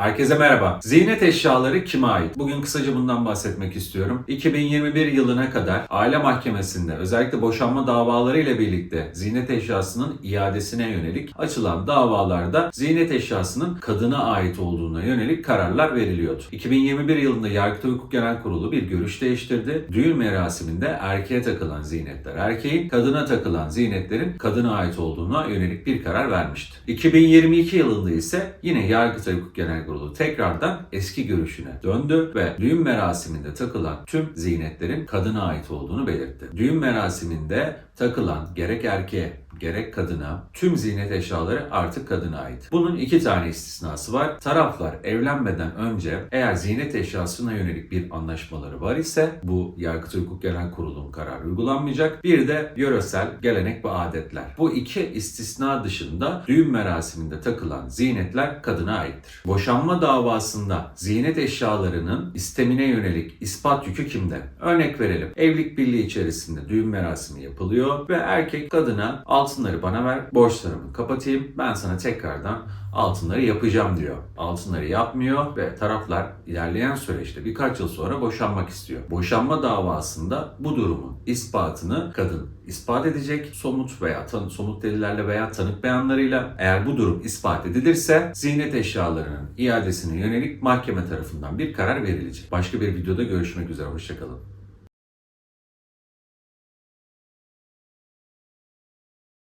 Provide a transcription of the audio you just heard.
Herkese merhaba. Ziynet eşyaları kime ait? Bugün kısaca bundan bahsetmek istiyorum. 2021 yılına kadar aile mahkemesinde özellikle boşanma davaları ile birlikte ziynet eşyasının iadesine yönelik açılan davalarda ziynet eşyasının kadına ait olduğuna yönelik kararlar veriliyordu. 2021 yılında Yargıtay Hukuk Genel Kurulu bir görüş değiştirdi. Düğün merasiminde erkeğe takılan ziynetler erkeğin, kadına takılan ziynetlerin kadına ait olduğuna yönelik bir karar vermişti. 2022 yılında ise yine Yargıtay Hukuk Genel Kurulu tekrardan eski görüşüne döndü ve düğün merasiminde takılan tüm ziynetlerin kadına ait olduğunu belirtti. Düğün merasiminde takılan gerek erkeğe gerek kadına tüm ziynet eşyaları artık kadına ait. Bunun iki tane istisnası var. Taraflar evlenmeden önce eğer ziynet eşyasına yönelik bir anlaşmaları var ise bu Yargıtay Hukuk Genel Kurulu'nun kararı uygulanmayacak. Bir de yöresel gelenek ve adetler. Bu iki istisna dışında düğün merasiminde takılan ziynetler kadına aittir. Boşanma davasında ziynet eşyalarının istemine yönelik ispat yükü kimde? Örnek verelim. Evlilik birliği içerisinde düğün merasimi yapılıyor ve erkek kadına altınları bana ver, borçlarımı kapatayım, ben sana tekrardan altınları yapacağım diyor. Altınları yapmıyor ve taraflar ilerleyen süreçte birkaç yıl sonra boşanmak istiyor. Boşanma davasında bu durumun ispatını kadın ispat edecek. Somut veya tan somut delillerle veya tanık beyanlarıyla eğer bu durum ispat edilirse ziynet eşyalarının iadesine yönelik mahkeme tarafından bir karar verilecek. Başka bir videoda görüşmek üzere. Hoşçakalın.